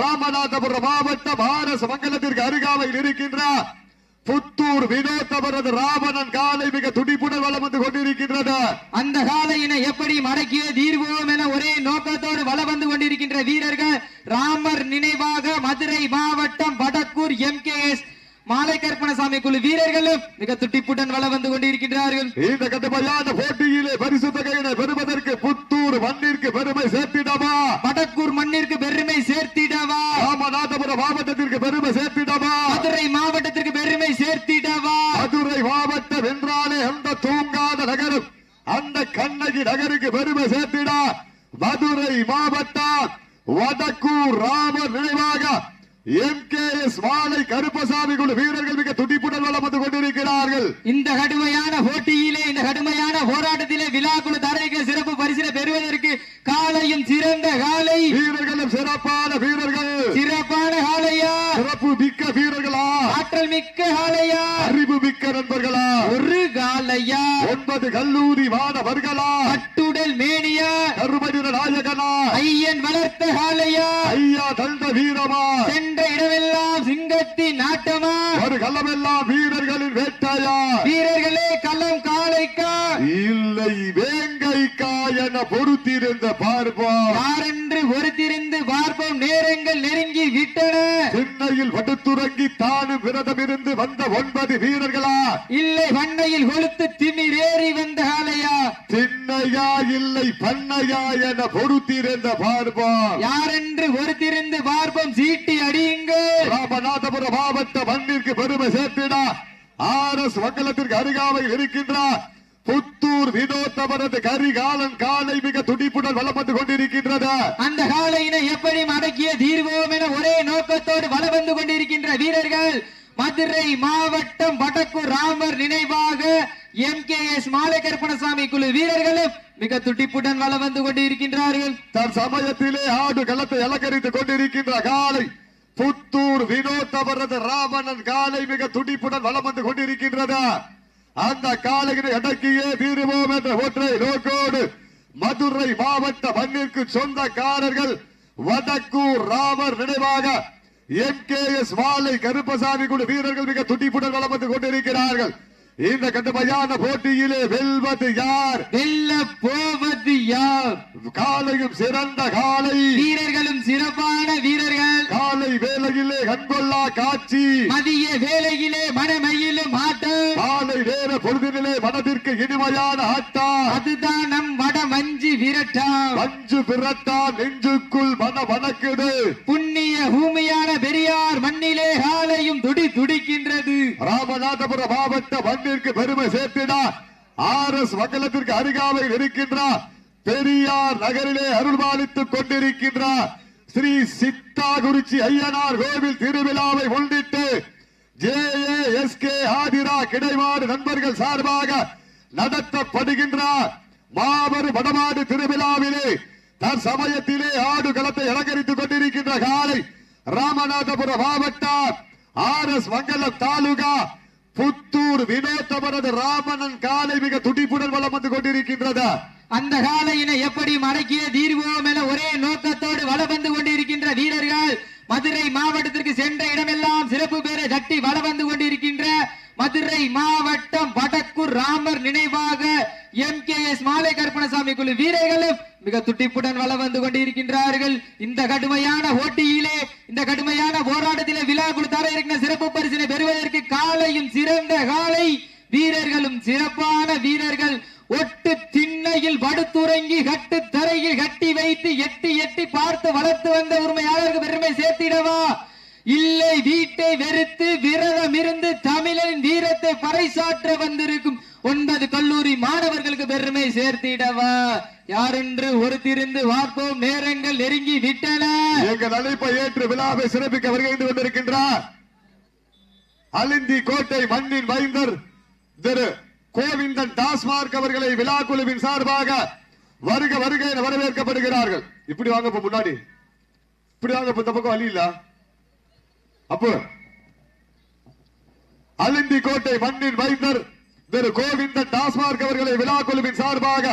ராமநாதபுரம் மாவட்டம் ஆர்எஸ் மங்கலத்திற்கு அருகாமையில் இருக்கின்ற புத்தூர் வினோத் அவரது ராவணன் காலை மிக துடிப்புடன் வளம் வந்து கொண்டிருக்கின்றது. அந்த காலையினை எப்படி மடக்கிய தீர்வோம் என ஒரே நோக்கத்தோடு வளம் வந்து கொண்டிருக்கின்ற வீரர்கள் ராமர் நினைவாக மதுரை மாவட்டம் வடக்கூர் எம் கே எஸ் மாலை கற்பனசாமி குழு வீரர்களும் மிக துட்டிப்புடன் வல வந்து கொண்டிருக்கின்றார்கள். இந்த கடுமையான போட்டியிலே பரிசு தொகையினை பெறுவதற்கு புத்தூர் மண்ணிற்கு பெருமை சேர்த்திடவா? வடக்கூர் மண்ணிற்கு பெருமை சேர்த்திடவா? ராமநாதபுரம் மாவட்டத்திற்கு பெருமை சேர்த்திடவா? மதுரை மாவட்டத்திற்கு பெருமை சேர்த்திடவா? மதுரை மாவட்டம் என்றாலே அந்த தூங்காத நகரம் அந்த கண்ணகி நகருக்கு பெருமை சேர்த்திட. மதுரை மாவட்டம் வடக்கூர் ராமர் நினைவாக எம் கே எஸ் மாலை கருப்பசாமி குழு வீரர்கள் மிக துடிப்புடன் வளம் வந்து கொண்டிருக்கிறார்கள். இந்த கடுமையான போட்டியிலே இந்த கடுமையான போராட்டத்திலே விழாக்குழு தரைக்கு சிறப்பு பரிசினை பெறுவதற்கு காலையும் சிறந்த காலை. வீரர்களும் சிறப்பான வீரர்கள். சிறப்பான காலையா? சிறப்பு மிக்க வீரர்களா? ஆற்றல் மிக்க காலையா? அறிவு மிக்க நண்பர்களா? ஒரு காலையா? ஒன்பது கல்லூரி மாணவர்களா? கட்டுடல் மேனியா? நாயகனா ஐயன் வளர்த்த காலையா ஐயா தந்த வீரமா? சென்ற இடமெல்லாம் சிங்கத்தின் நாட்டமா? ஒரு களமெல்லாம் வீரர்களின் என பொறுத்திருந்த பார்ப்போம். யாரென்று ஒருத்திருந்து பார்ப்போம்? நேரங்கள் நெருங்கி விட்டன. சென்னையில் படுத்துறங்கி தானும் விரதம் இருந்து வந்த ஒன்பது வீரர்களா? இல்லை வண்ணையில் கொளுத்து திமிரேறி வந்த காளையா சின்னையா இல்லை பண்ணையா என பொறுத்திருந்த பார்ப்போம். யாரென்று ஒருத்திருந்து பார்ப்போம்? சீட்டி அடியுங்கள். ராமநாதபுரம் மாவட்ட மண்ணிற்கு பெருமை சேர்த்திடா. ஆர் எஸ் மங்கலத்திற்கு அருகாமையில் இருக்கின்றார். புத்தூர் வினோத் அவரது கரிகாலன் காலை மிக துடிப்புடன் வலம் வந்து கொண்டிருக்கின்றது. அந்த காளையினை எப்படி மடக்கிய தீர்வோம் என ஒரே நோக்கத்தோடு வலம் வந்து கொண்டிருக்கின்ற வீரர்கள் மதுரை மாவட்டம் வடக்கூர் ராமர் நினைவாக எம் கே எஸ் மாலை கருப்பணசாமி குழு வீரர்களும் மிக துடிப்புடன் வலம் வந்து கொண்டிருக்கின்றார்கள். தன் சமயத்திலே ஆடு களத்தை அலங்கரித்துக் கொண்டிருக்கின்ற காலை புத்தூர் வினோத் அவரது ராவணன் காலை மிக துடிப்புடன் வலம் வந்து கொண்டிருக்கின்றது. அந்த காலையினை அடக்கியே தீருவோம் என்ற ஒற்றை நோக்கோடு மதுரை மாவட்ட மண்ணிற்கு சொந்தக்காரர்கள் வடக்கூர் ராமர் நினைவாக எம் கே எஸ் வாலை கருப்பசாமி குழு வீரர்கள் மிக துடிப்புடன் வளர்ந்து கொண்டிருக்கிறார்கள். இந்த கடுமையான போட்டியிலே வெல்வது யார்? வெல்ல போவது யார்? காலையும் சிறந்த காலை. வீரர்களும் சிறப்பான வீரர்கள். காலை வேலையிலே கண்கொள்ளா காட்சி. மதிய வேளையிலே மனமையிலும் ஆட்டம். காலை நேர பொழுதினிலே மனதிற்கு இனிமையான ஆட்டா அதுதான் நம் வட மஞ்சு விரட்டாம். மஞ்சு பிறட்டா நெஞ்சுக்குள் மன வணக்குது. புண்ணிய பூமியான பெரியார் மண்ணிலே ராமநாதபுர மாவட்ட மண்ணிற்கு பெருமை சேர்த்தினார். ஆர் எஸ் மங்கலத்திற்கு அருகாமையில் இருக்கின்றார். பெரியார் நகரிலே அருள்பாலித்துக் கொண்டிருக்கின்றார். ஸ்ரீ சித்தாகுறிச்சி ஐயனார் கோவில் திருவிழாவை முன்னிட்டு J A S K Athira கிடைமாறு நண்பர்கள் சார்பாக நடத்தப்படுகின்றார். மாபெரும் வடமாடு திருவிழாவிலே தற்சமயத்திலே ஆடு களத்தை அலங்கரித்துக் கொண்டிருக்கின்ற காலை ராமநாதபுரம் மாவட்டம் ஆர் எஸ் மங்கலம் தாலுகா புத்தூர் வினோத் அவரது ராமணன் காலை மிக துடிப்புடன் வளம் வந்து கொண்டிருக்கின்றது. அந்த காலையினை எப்படி மடக்கிய தீர்வோம் என ஒரே நோக்கத்தோடு வளம் வந்து கொண்டிருக்கின்ற வீரர்கள் மதுரை மாவட்டத்திற்கு சென்ற இடமெல்லாம் சிறப்பு பேரை தட்டி வலம் வந்து கொண்டிருக்கின்ற மதுரை மாவட்டம் வடக்கூர் ராமர் நினைவாக எம் கே எஸ் மாலை கருப்பணசாமி குழு வீரர்களும் மிக துட்டிப்புடன் வலம் வந்து கொண்டிருக்கின்றார்கள். இந்த கடுமையான போட்டியிலே இந்த கடுமையான போராட்டத்திலே விழா கொடுத்தார இருக்கிற சிறப்பு பரிசினை பெறுவதற்கு காலையும் சிறந்த காலை. வீரர்களும் சிறப்பான வீரர்கள். ஒட்டு திண்ணையில் படுத்துறங்கி கட்டு தரையில் கட்டி வைத்து எட்டி எட்டி பார்த்து வளர்த்து வந்த உரிமையாளருக்கு பெருமை சேர்த்திடவா? இல்லை வீட்டை வெறுத்து விரதம் இருந்து தமிழரின் வீரத்தை பறைசாற்ற வந்திருக்கும் ஒன்பது கல்லூரி மாணவர்களுக்கு பெருமை சேர்த்திடவா. யாரென்று ஒருத்திருந்து பார்ப்போம் நேரங்கள் நெருங்கி விட்டன. எங்கள் அழைப்பை ஏற்று விழாவை சிறப்பிக்க வருகை கொண்டிருக்கின்றார். அலிந்தி கோட்டை மண்ணின் வைந்தர் திரு கோவிந்தன் டாஸ்மார்க் அவர்களை விழா குழுவின் சார்பாக வருக வருக என வரவேற்கப்படுகிறார்கள். இப்படி வாங்க இப்ப முன்னாடி. இப்படி வாங்க இப்ப இந்த பக்கம் வழி இல்ல. அப்போ அலிந்தி கோட்டை மண்ணின் வைந்தர் திரு கோவிந்தன் டாஸ்மார்க் அவர்களை விழா குழுவின் சார்பாக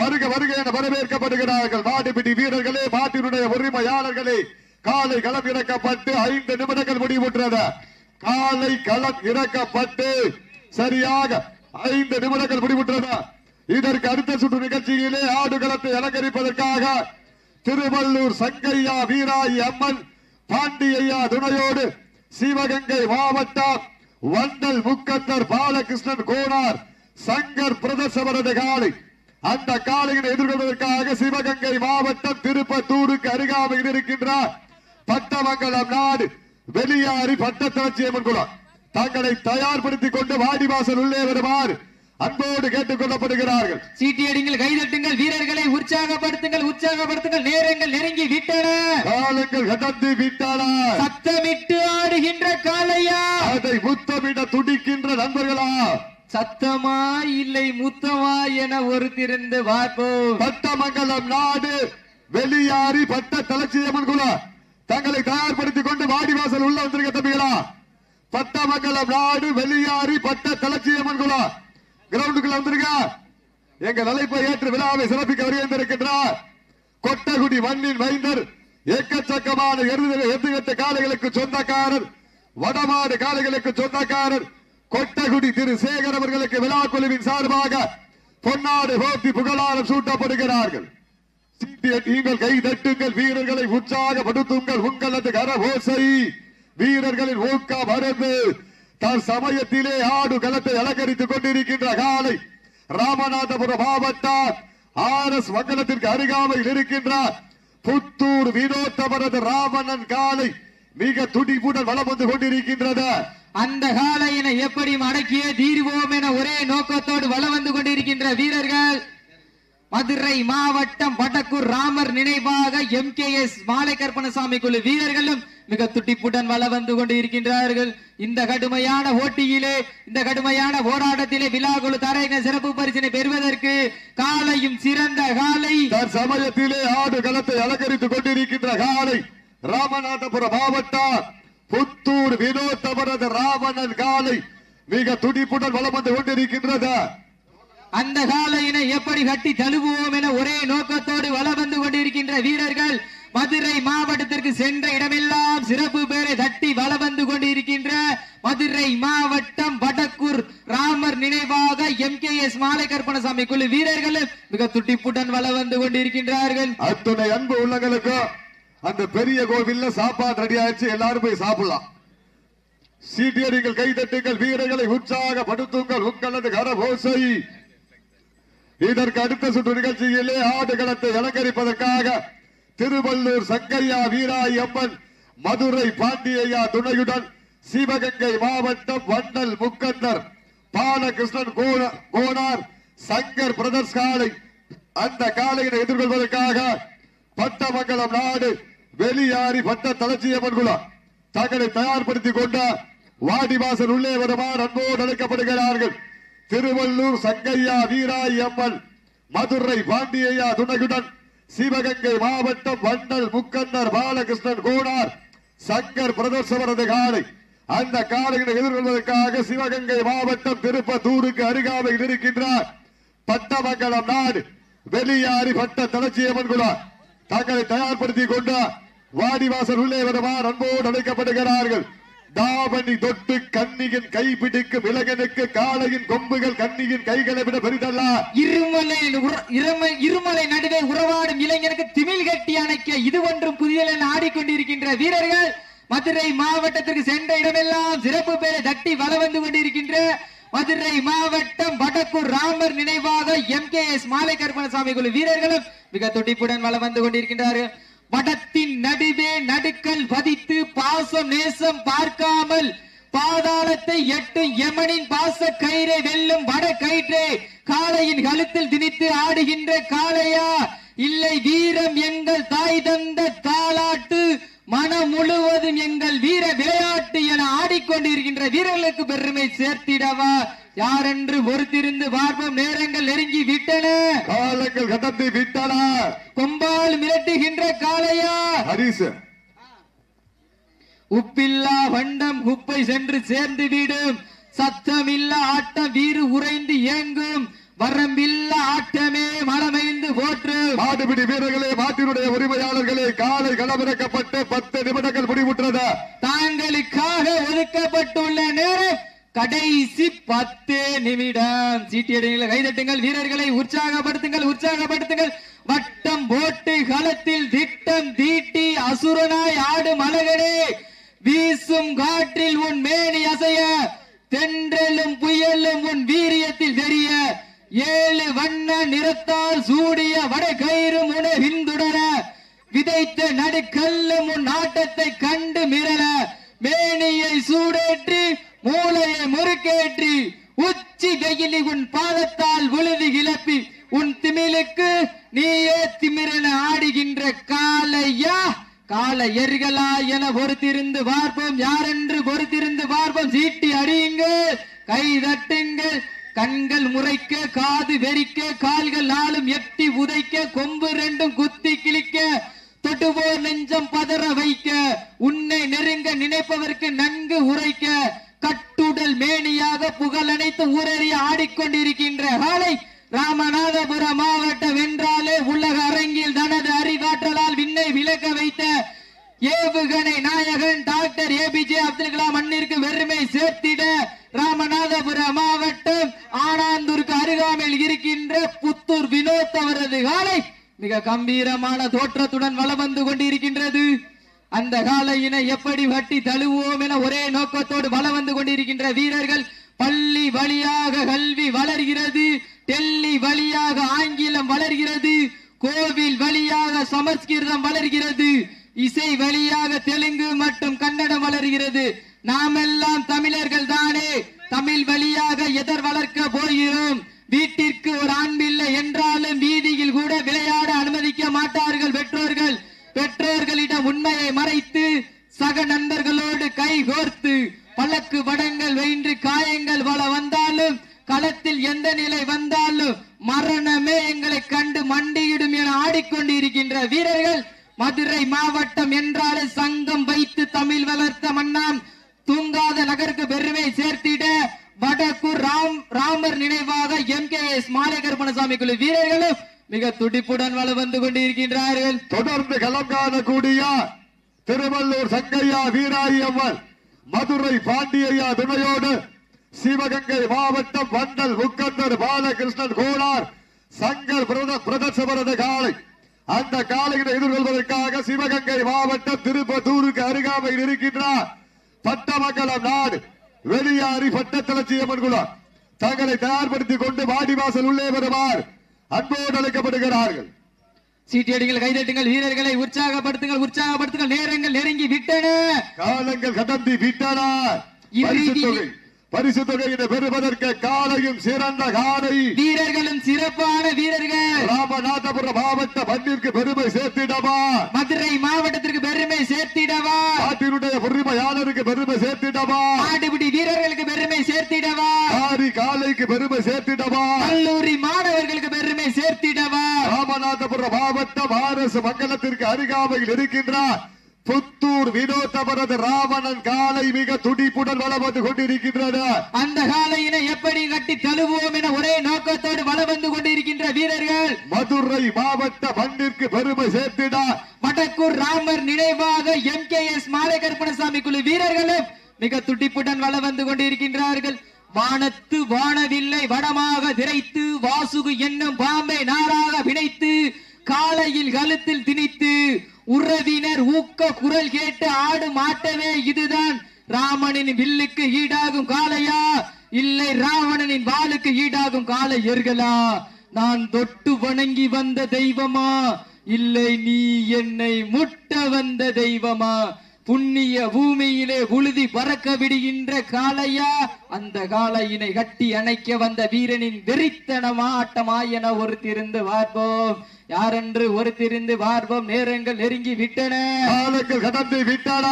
வருக வருக என வரவேற்கப்படுகிறார்கள். மாட்டுப்பிடி வீரர்களே மாட்டினுடைய உரிமையாளர்களே காலை களம் இறக்கப்பட்டு ஐந்து நிமிடங்கள் முடிவுற்றது. காலை களம் இறக்கப்பட்டு சரியாக ஐந்து நிமிடங்கள் முடிவுற்றது. இதற்கு அடுத்த சுற்று நிகழ்ச்சியிலே ஆடுகளத்தை அலங்கரிப்பதற்காக திருவள்ளூர் சங்கையா வீராயி அம்மன் பாண்டியையா துணையோடு சிவகங்கை மாவட்டம் வண்டல் முக்கத்தர் பாலகிருஷ்ணன் கோனார் சங்கர் பிரதர்சவரது காலை அந்த காலையினை எதிர்கொள்வதற்காக சிவகங்கை மாவட்டம் திருப்பத்தூருக்கு அருகாமையில் இருக்கின்றார் பட்டமங்கலம் நாடு வெளியாரி பட்டத்தளர்ச்சியம்மன் குளம் தங்களை தயார்படுத்திக் கொண்டு வாடிவாசல் உள்ளே வருமாறு அன்போடு கேட்டுக் கொள்ளப்படுகிறார்கள். சீட்டியடிங்கள் கைதட்டுங்கள் வீரர்களை உற்சாகப்படுத்துங்கள் உற்சாகப்படுத்துங்கள் நேரங்கள் நெருங்கி விட்டன. காலங்கள் கடந்து விட்டானா. சத்தமிட்டு ஆடுகின்ற காளையா? அதை முத்தமிட துடிக்கின்ற நண்பர்களா? சத்தமா இல்லை முத்தமா என ஒருத்திருந்து பார்ப்போம். பட்டமங்கலம் நாடு வெளியாரி பட்ட தலச்சியம்மன் குலம் தங்களை தயார்படுத்திக் கொண்டு வாடிவாசல் உள்ள வந்திருக்க தம்பிகளா? பட்டமங்கலம் நாடு வெளியாரி பட்ட தலச்சியம்மன் குலம் கிரவுண்டுக்குள்ள வந்திருக்க. எங்க நிலைப்பை ஏற்று விழாவை சிறப்பிக்க வருகின்றிருக்கின்றார் கொட்டகுடி மண்ணின் மைந்தர் எக்கச்சக்கமான எருதுகளை எத்துகட்ட காளைகளுக்கு சொந்தக்காரர் வடமாடு காளைகளுக்கு சொந்தக்காரர் கொட்டகுடி திரு சேகர் அவர்களுக்கு விழா குழுவின் சார்பாக பொன்னாடு போட்டி புகழாரம் சூட்டப்படுகிறார்கள். நீங்கள் கை தட்டுங்கள் வீரர்களை உற்சாகப்படுத்துங்கள் உங்களது கரபோசை வீரர்களின் ஊக்க மருந்து தன் சமயத்திலே ஆடு களத்தை அலங்கரித்துக் கொண்டிருக்கின்ற காலை ராமநாதபுரம் மாவட்டம் ஆர் எஸ் மங்கலத்திற்கு அருகாமையில் இருக்கின்றார் புத்தூர் வினோத்தவரது ராவணன் காலை மிக துடிப்புடன் வளம் வந்து கொண்டிருக்கின்றது. அந்த காலையினை எப்படி அடக்கியே தீர்வோம் என ஒரே நோக்கத்தோடு வளம் வந்து கொண்டிருக்கின்ற வீரர்கள் மதுரை மாவட்டம் வடக்கூர் ராமர் நினைவாக எம் கே எஸ் மாலை கற்பனசாமி குழு வீரர்களும் மிக துட்டிப்புடன் வள வந்து கொண்டு இருக்கின்றார்கள். இந்த கடுமையான போட்டியிலே இந்த கடுமையான போராட்டத்திலே விழாக்குழு தரங்க சிறப்பு பரிசினை பெறுவதற்கு காலையும் சிறந்த காலை. சமயத்திலே ஆடு களத்தை அலங்கரித்துக் கொண்டிருக்கின்ற காலை ராமநாதபுரம் மாவட்டம் புத்தூர் வினோத்தவரது ராவணன் காலை மிக துடிப்புடன் வலம் வந்து கொண்டிருக்கின்றது. அந்த காலையினை எப்படி கட்டி தழுவுவோம் என ஒரே நோக்கத்தோடு வலம் வந்து கொண்டிருக்கின்ற வீரர்கள் மதுரை மாவட்டத்திற்கு சென்ற இடமெல்லாம் சிறப்பு பேரை தட்டி வலம் வந்து கொண்டிருக்கின்ற மதுரை மாவட்டம் வடக்கூர் ராமர் நினைவாக எம் கே எஸ் மாலை கற்பனசாமி குழு வீரர்களும் மிக துட்டிப்புடன் வளவந்து வந்து கொண்டிருக்கின்றார்கள். அத்துணை அன்பு உள்ளங்களுக்கும் அந்த பெரிய கோவில்ல சாப்பாடு ரெடி ஆயிடுச்சு எல்லாரும் போய் சாப்பிடலாம். சீட்டியடிகள் கைதட்டுங்கள் வீரர்களை உற்சாகப்படுத்துங்கள் உங்களது கரபோசை இதற்கு அடுத்த சுற்று நிகழ்ச்சியிலே ஆடுகளத்தை அலங்கரிப்பதற்காக திருவள்ளூர் சங்கையா வீராய் அம்மன் மதுரை பாண்டியையா துணையுடன் சிவகங்கை மாவட்டம் வண்டல் முக்கந்தர் பாலகிருஷ்ணன் கோண- கோனார் சங்கர் பிரதர்ஸ் காலை அந்த காலையினை எதிர்கொள்வதற்காக பட்டமங்கலம் நாடு வெளியாரி பட்ட தளர்ச்சியம்மன் குலம். தங்களை தயார்படுத்திக் கொண்ட வாடிவாசல் உள்ளே வருமாறு அன்போடு அழைக்கப்படுகிறார்கள். திருவள்ளூர் சங்கையா வீராயம்மன் மதுரை பாண்டியையா துணையுடன் சிவகங்கை மாவட்டம் வண்டல் முக்கன்னர் பாலகிருஷ்ணன் கோனார் சங்கர் பிரதர்சவரது காலை அந்த காலையினை எதிர்கொள்வதற்காக சிவகங்கை மாவட்டம் திருப்பத்தூருக்கு அருகாமையில் இருக்கின்றார் பட்டமங்கலம் நாடு வெளியாரி பட்ட தலச்சியம்மன் குலம் தங்களை தயார்படுத்திக் கொண்டார் வாடிவாசல் உள்ளே வருமாறு அன்போடு அழைக்கப்படுகிறார்கள். தாவணி தொட்டு கன்னியின் கைப்பிடிக்கும் இளைஞனுக்கு காளையின் கொம்புகள் கன்னியின் கைகளை விட பெரிதல்ல. இருமலை இருமலை நடுவே உறவாடும் இளைஞனுக்கு திமிழ் கட்டி அணைக்க இது ஒன்றும் புதியல் என ஆடிக்கொண்டிருக்கின்ற வீரர்கள். மதுரை மாவட்டத்திற்கு சென்ற இடமெல்லாம் சிறப்பு பெற தட்டி வள வந்து கொண்டிருக்கின்ற மதுரை மாவட்டம் வடக்கூர் ராமர் நினைவாக எம் கே எஸ் மாலை கருப்பணசாமி குழு வீரர்களும் மிக துடிப்புடன் வளம் வந்து கொண்டிருக்கின்றார்கள். படத்தின் நடுவே நடுக்கல் பதித்து பாசம் நேசம் பார்க்காமல் பாதாளத்தை எட்டும் யமனின் பாச கயிறை வெல்லும் வட கயிற்றே காளையின் கழுத்தில் திணித்து ஆடுகின்ற காளையா? இல்லை வீரம் எங்கள் தாய் தந்த தாலாட்டு மனம் முழுவதும் எங்கள் வீர விளையாட்டு என ஆடிக்கொண்டிருக்கின்ற வீரர்களுக்கு பெருமை சேர்த்திடவா? யாரென்று பொறுத்திருந்து பார்ப்போம் நேரங்கள் நெருங்கி விட்டன? காலங்கள் கடந்து விட்டன. கொம்பால் மிரட்டுகின்ற காளையா? ஹரிசு. உப்பில்லா வண்டம் குப்பை சென்று சேர்ந்து விடும். சத்தமில்லா ஆட்டம் வீறு உறைந்து ஏங்கும் வரம்பில்ல ஆட்டமே மலமைந்து போற்று மாடுபிடி வீரர்களே மாட்டினுடைய உரிமையாளர்களே காலை களமிறக்கப்பட்டு பத்து நிமிடங்கள் முடிவுற்றது. தாங்களுக்காக ஒதுக்கப்பட்டுள்ள நேரம் கடைசி பத்து நிமிடம். சீட்டியடிகளை கைதட்டுங்கள் வீரர்களை உற்சாகப்படுத்துங்கள் உற்சாகப்படுத்துங்கள். வட்டம் போட்டு களத்தில் திட்டம் தீட்டி அசுரனாய் ஆடும் அழகனே வீசும் காற்றில் உன் மேனி அசைய தென்றலும் புயலும் உன் வீரியத்தில் தெரிய. ஏழு வண்ண நிறத்தால் சூடிய வட கயிறும் உன பின்தொடர. விதைத்த நடுக்கல்லும் உன் ஆட்டத்தை கண்டு மிரள. அக்கினி உன் பாதத்தால் விழுதி கிளப்பி உன் திமிலுக்கு நீயே திமிரென ஆடுகின்ற காலையா கால எரிகளா என பொறுத்திருந்து பார்ப்போம் யார் என்று பொறுத்திருந்து பார்ப்போம்? சீட்டி அடியுங்கள் கை தட்டுங்கள் கண்கள் முறைக்க காது வெறிக்க கால்கள் நாளும் எட்டி உதைக்க கொம்பு ரெண்டும் குத்தி கிழிக்க தொட்டுபோர் நெஞ்சம் பதற வைக்க உன்னை நெருங்க நினைப்பவர்க்கு நன்கு உரைக்க கட்டுடல் மேனியாக புகழ் அனைத்து ஊரறிய ஆடிக்கொண்டிருக்கின்ற காலை ராமநாதபுரம் மாவட்டம் வென்றாலே உலக அரங்கில் தனது அறிவாற்றலால் விண்ணை விளக்க வைத்த ஏவுகணை நாயகன் டாக்டர் ஏபிஜே அப்துல் கலாம் மண்ணிற்கு வெறுமை சேர்த்திட ராமநாதபுரம் மாவட்டம் ஆனாந்தூருக்கு அருகாமையில் இருக்கின்ற புத்தூர் வினோத் அவரது காலை மிக கம்பீரமான தோற்றத்துடன் வளம் வந்து கொண்டிருக்கின்றது. அந்த காலையினை எப்படி வட்டி தழுவோம் என ஒரே நோக்கத்தோடு வளம் வந்து கொண்டிருக்கின்ற வீரர்கள் பள்ளி வழியாக கல்வி வளர்கிறது. டெல்லி வழியாக ஆங்கிலம் வளர்கிறது. கோவில் வழியாக சமஸ்கிருதம் வளர்கிறது. இசை வழியாக தெலுங்கு மற்றும் கன்னடம் வளர்கிறது. நாமெல்லாம் தமிழர்கள் தானே. தமிழ் வழியாக எதர் வளர்க்க போகிறோம். வீட்டிற்கு ஒரு ஆண் என்றாலும் வீதியில் கூட விளையாட அனுமதிக்க மாட்டார்கள் பெற்றோர்கள். பெற்றோர்களிடம் உண்மையை மறைத்து சக நண்பர்களோடு கை கோர்த்து பழக்கு வடங்கள் வென்று காயங்கள் பல வந்தாலும் களத்தில் எந்த நிலை வந்தாலும் மரணமே எங்களை கண்டு மண்டியிடும் என ஆடிக்கொண்டிருக்கின்ற வீரர்கள் மதுரை மாவட்டம் என்றாலே சங்கம் வைத்து தமிழ் வளர்த்த மன்னாம். தூங்காத நகருக்கு பெருமை சேர்த்திட வடக்கூர் ராம் ராமர் நினைவாக எம் கே எஸ் மாலை கருப்பணசாமி குழு வீரர்களும் மிக துடிப்புடன் வள வந்து கொண்டிருக்கின்றார்கள். தொடர்ந்து களம் காணக்கூடிய திருவள்ளூர் சங்கையா வீராயி அம்மன் மதுரை பாண்டியையா துணையோடு சிவகங்கை மாவட்டம் வண்டல் முக்கந்தர் பாலகிருஷ்ணன் கோளார் சங்கர் பிரத காலை அந்த காலையினை எதிர்கொள்வதற்காக சிவகங்கை மாவட்டம் திருப்பத்தூருக்கு அருகாமையில் இருக்கின்றார் பட்டமங்கலம் நாடு. வெளியாரி பட்டத்தலட்சியம்மன் குலம் தங்களை தயார்படுத்திக் கொண்டு வாடிவாசல் உள்ளே வருவார். அன்போடு அழைக்கப்படுகிறார்கள். சீட்டியடிகள் கைதட்டுங்கள் வீரர்களை உற்சாகப்படுத்துங்கள் உற்சாகப்படுத்துங்கள். நேரங்கள் நெருங்கி விட்டன. காலங்கள் கடந்து விட்டன. பரிசு தொகை பரிசு தொகையினை பெறுவதற்கு காலையும் சிறந்த காலை. வீரர்களும் சிறப்பான வீரர்கள். ராமநாதபுரம் மாவட்ட மண்ணிற்கு பெருமை சேர்த்திடவா? மதுரை மாவட்டத்திற்கு பெருமை சேர்த்திடவா? நாட்டினுடைய உரிமையாளருக்கு பெருமை சேர்த்திடவா? ஆடுபிடி வீரர்களுக்கு பெருமை சேர்த்திடவா? ஆரி காலைக்கு பெருமை சேர்த்திடவா? கல்லூரி மாணவர்களுக்கு பெருமை சேர்த்திடவா? ராமநாதபுரம் மாவட்டம் ஆர்எஸ் மங்கலத்திற்கு அருகாமையில் இருக்கின்றார். புத்தூர் வினோதபரது ராவணன் காலை மிக துடிப்புடன் வளம் வந்து கொண்டிருக்கின்றன. அந்த காலையினை எப்படி கட்டி தழுவோம் என ஒரே நோக்கத்தோடு வலம் வந்து கொண்டிருக்கின்ற வீரர்கள்? மதுரை மாவட்ட மண்ணிற்கு பெருமை சேர்த்திட. வடக்கூர் ராமர் நினைவாக எம் கே எஸ் மாலை கருப்பணசாமி குழு வீரர்களும் மிக துடிப்புடன் வலம் வந்து கொண்டிருக்கின்றார்கள். வானத்து வானவில்லை வடமாக திரைத்து வாசுகு என்னும் பாம்பை நாராக பிணைத்து காலையில் கழுத்தில் திணித்து உறவினர் ஊக்க குரல் கேட்டு ஆடும் மாட்டவே இதுதான். ராமனின் வில்லுக்கு ஈடாகும் காளையா? இல்லை ராவணனின் வாளுக்கு ஈடாகும் காளை எர்களா நான் தொட்டு வணங்கி வந்த தெய்வமா? இல்லை நீ என்னை முட்ட வந்த தெய்வமா? புண்ணிய பூமியிலே உழுதி பறக்க விடுகின்ற காளையா? அந்த காளையினை கட்டி அணைக்க வந்த வீரனின் வெறித்தனமா ஆட்டமா என ஒருத்திருந்து பார்ப்போம். யாரென்று ஒருத்திருந்து பார்ப்போம்? நேரங்கள் நெருங்கி விட்டன. காலங்கள் கடந்து விட்டன.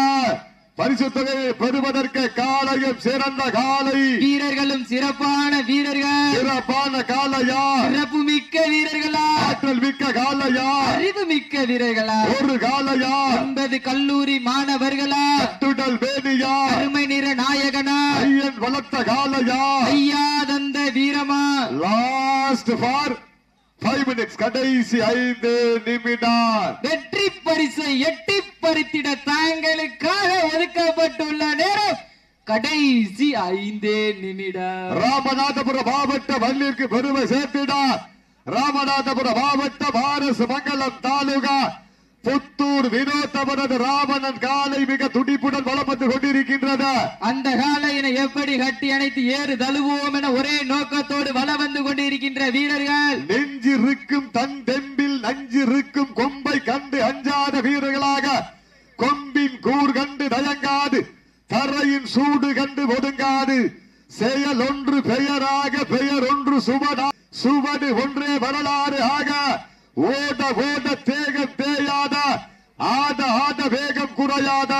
பரிசு தொகையை பெறுவதற்கு காலையும் சிறந்த காலை வீரர்களும் சிறப்பான வீரர்கள். சிறப்பான காலையா சிறப்பு மிக்க வீரர்களா? ஆற்றல் மிக்க காலையா அறிவு வீரர்களா ஒரு காலையா? ஒன்பது கல்லூரி மாணவர்களா? துடல் வேணியா அருமை நிற நாயகனா? ஐயன் வளர்த்த காலையா? ஐயா தந்த வீரமா? லாஸ்ட் ஃபார் ஃபைவ் மினிட்ஸ் கடைசி ஐந்து நிமிடம். வெற்றி பரிசை எட்டி பறித்திட தாங்களுக்காக ஒதுக்கப்பட்டுள்ள நேரம் கடைசி ஐந்தே நிமிடம். ராமநாதபுரம் மாவட்ட வள்ளிற்கு பெருமை சேர்த்தினார் ராமநாதபுரம் மாவட்டம் ஆர்எஸ் மங்கலம் தாலுகா புத்தூர் வினோத்தவரது ராவணன் காலை மிக துடிப்புடன் வளம் வந்து கொண்டிருக்கின்றது. அந்த காலையினை எப்படி கட்டி அணைத்து ஏறு தழுவோம் என ஒரே நோக்கத்தோடு வல வந்து கொண்டிருக்கின்ற வீரர்கள்? நெஞ்சிருக்கும் தன் தெம்பில் நஞ்சிருக்கும் கொம்பை கண்டு அஞ்சாத வீரர்களாக கொம்பின் கூர் கண்டு தயங்காது தரையின் சூடு கண்டு ஒதுங்காது. செயல் ஒன்று பெயராக பெயர் ஒன்று சுவடா சுவடு ஒன்றே வரலாறு ஆக ஓட ஓட தேகம் தேயாத ஆட ஆட வேகம் குறையாத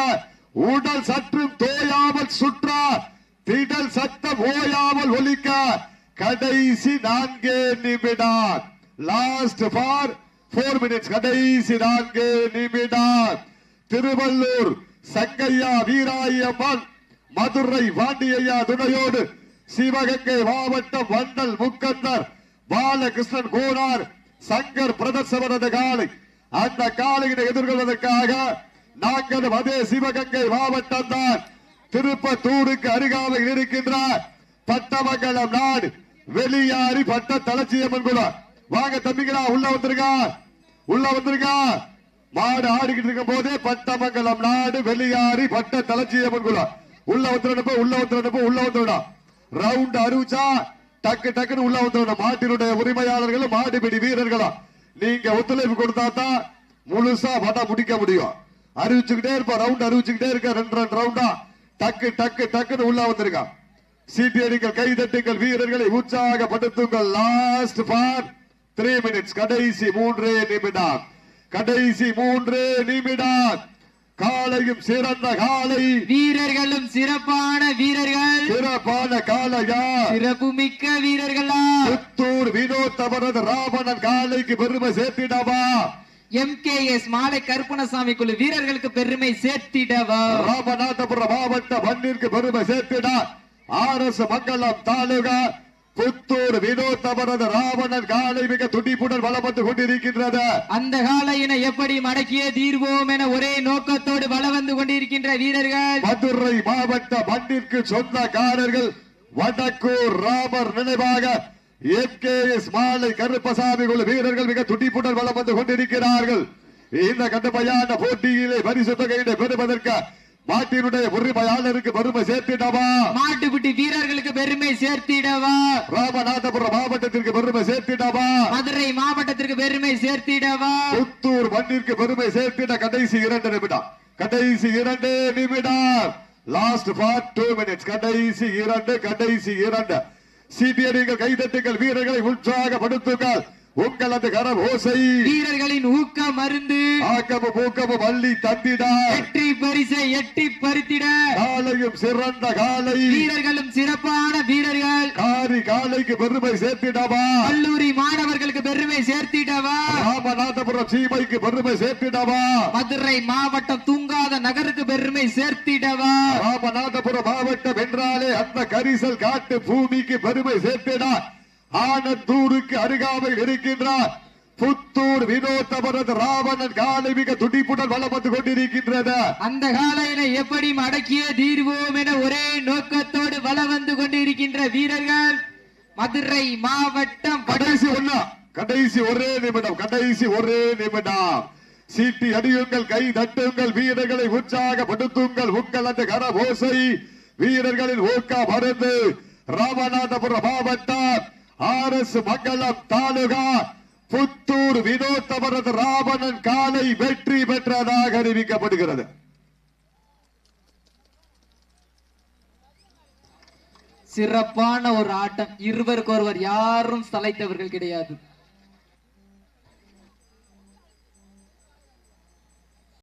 உடல் சற்றும் தோயாமல் சுற்ற திடல் சத்தம் ஓயாமல் ஒலிக்க கடைசி நான்கே நிமிடம். லாஸ்ட் ஃபார் போர் மினிட்ஸ் கடைசி நான்கே நிமிடம். திருவள்ளூர் சங்கையா வீராயம்மன் மதுரை பாண்டியையா துணையோடு சிவகங்கை மாவட்டம் வண்டல் முக்கந்தர் பாலகிருஷ்ணன் கோனார் சங்கர் பிரதர்சவரது காலை அந்த காலையினை எதிர்கொள்வதற்காக நாங்களும் அதே சிவகங்கை மாவட்டம் தான் திருப்பத்தூருக்கு அருகாமையில் இருக்கின்ற பட்டமங்கலம் நாடு வெளியாரி பட்ட தலச்சியம்மன் குலம். வாங்க தம்பிங்களா உள்ள வந்திருக்கா உள்ள வந்திருக்கா மாடு ஆடிக்கிட்டு இருக்கும் போதே பட்டமங்கலம் நாடு வெளியாரி பட்ட தலச்சியம்மன் குலம். உள்ள வந்துடணும் உள்ள வந்துடணும் உள்ள வந்துடா ரவுண்ட் அறிவிச்சா டக்கு டக்குன்னு உள்ள வந்துடணும் மாட்டினுடைய உரிமையாளர்களும் மாடுபிடி வீரர்களும் நீங்க ஒத்துழைப்பு கொடுத்தா தான் முழுசா வட முடிக்க முடியும். அறிவிச்சுக்கிட்டே இருப்பா ரவுண்ட் அறிவிச்சுக்கிட்டே இருக்க ரெண்டு ரெண்டு ரவுண்டா டக்கு டக்கு டக்குன்னு உள்ள வந்திருக்கா சீட்டியடிகள் கைதட்டுங்கள் வீரர்களை உற்சாகப்படுத்துங்கள். லாஸ்ட் பார் த்ரீ மினிட்ஸ் கடைசி மூன்றே நிமிடம். கடைசி மூன்றே நிமிடம். காலையும் சிறந்த காலை. வீரர்களும் சிறப்பான வீரர்கள். சிறப்பான காலையா? சிறப்பு மிக்க வீரர்களா? புத்தூர் வினோத் அவரது ராவணன் காலைக்கு பெருமை சேர்த்திடவா? எம்கேஎஸ் மாலை கருப்பணசாமி குழு வீரர்களுக்கு பெருமை சேர்த்திடவா? ராமநாதபுரம் மாவட்ட மண்ணிற்கு பெருமை சேர்த்திட. R S Mangalam taluka. Puthur Vinoth அவரது ராவணன் காலை மிக துடிப்புடன் வளம் வந்து கொண்டிருக்கின்றது. அந்த காலையினை எப்படி மடக்கியே தீர்வோம் என ஒரே நோக்கத்தோடு வல வந்து கொண்டிருக்கின்ற வீரர்கள்? மதுரை மாவட்ட மண்ணிற்கு சொந்தக்காரர்கள் வடக்கூர் ராமர் நினைவாக எம்கேஎஸ் மாலை கருப்பசாமி குழு வீரர்கள் மிக துடிப்புடன் வளம் வந்து கொண்டிருக்கிறார்கள். இந்த கடுமையான போட்டியிலே பரிசு தொகையினை பெறுவதற்கு மாட்டினுடைய உரிமையாளருக்கு பெருமை சேர்த்திடவா? மாட்டுப்பிட்டி வீரர்களுக்கு பெருமை சேர்த்திடவா? ராமநாதபுரம் மாவட்டத்திற்கு பெருமை சேர்த்திடவா? மதுரை மாவட்டத்திற்கு பெருமை சேர்த்திடவா? புத்தூர் மண்ணிற்கு பெருமை சேர்த்திட கடைசி இரண்டு நிமிடம். கடைசி இரண்டு நிமிடம். லாஸ்ட் ஃபார் டூ மினிட்ஸ் கடைசி இரண்டு கடைசி இரண்டு. சிபிஐ கைதட்டுங்கள். வீரர்களை உற்சாகப்படுத்துங்கள். உங்களது கரம் ஓசை. வீரர்களின் ஊக்க மருந்து. ஆக்கமும் ஊக்கமும் அள்ளி தந்திட. வெற்றி பரிசை எட்டி பறித்திட. காலையும் சிறந்த காலை. வீரர்களும் சிறப்பான வீரர்கள். காரி காலைக்கு பெருமை சேர்த்திடவா? கல்லூரி மாணவர்களுக்கு பெருமை சேர்த்திடவா? ராமநாதபுரம் சீமைக்கு பெருமை சேர்த்திடவா? மதுரை மாவட்டம் தூங்காத நகருக்கு பெருமை சேர்த்திடவா? ராமநாதபுரம் மாவட்டம் என்றாலே அந்த கரிசல் காட்டு பூமிக்கு பெருமை சேர்த்திட. ஆனந்தூருக்கு அருகாமையில் இருக்கின்றார். புத்தூர் வினோத்தவரது ராவணன் காலை மிக துடிப்புடன் வளம் வந்து கொண்டிருக்கின்றது அந்த காலையினை எப்படி மடக்கியே தீர்வோம் என ஒரே நோக்கத்தோடு வல வந்து கொண்டிருக்கின்ற வீரர்கள் மதுரை மாவட்டம் கடைசி ஒண்ணா? கடைசி ஒரே நிமிடம் கடைசி ஒரே நிமிடம். சீட்டி அடியுங்கள் கை தட்டுங்கள் வீரர்களை உற்சாகப்படுத்துங்கள். உங்கள் அந்த கரபோசை வீரர்களின் ஊக்க மருந்து. ராமநாதபுரம் மாவட்டம் ஆர் எஸ் மங்கலம் தாலுகா புத்தூர் வினோத் அவரது ராவணன் காலை வெற்றி பெற்றதாக அறிவிக்கப்படுகிறது. சிறப்பான ஒரு ஆட்டம். இருவருக்கு ஒருவர் யாரும் சளைத்தவர்கள் கிடையாது.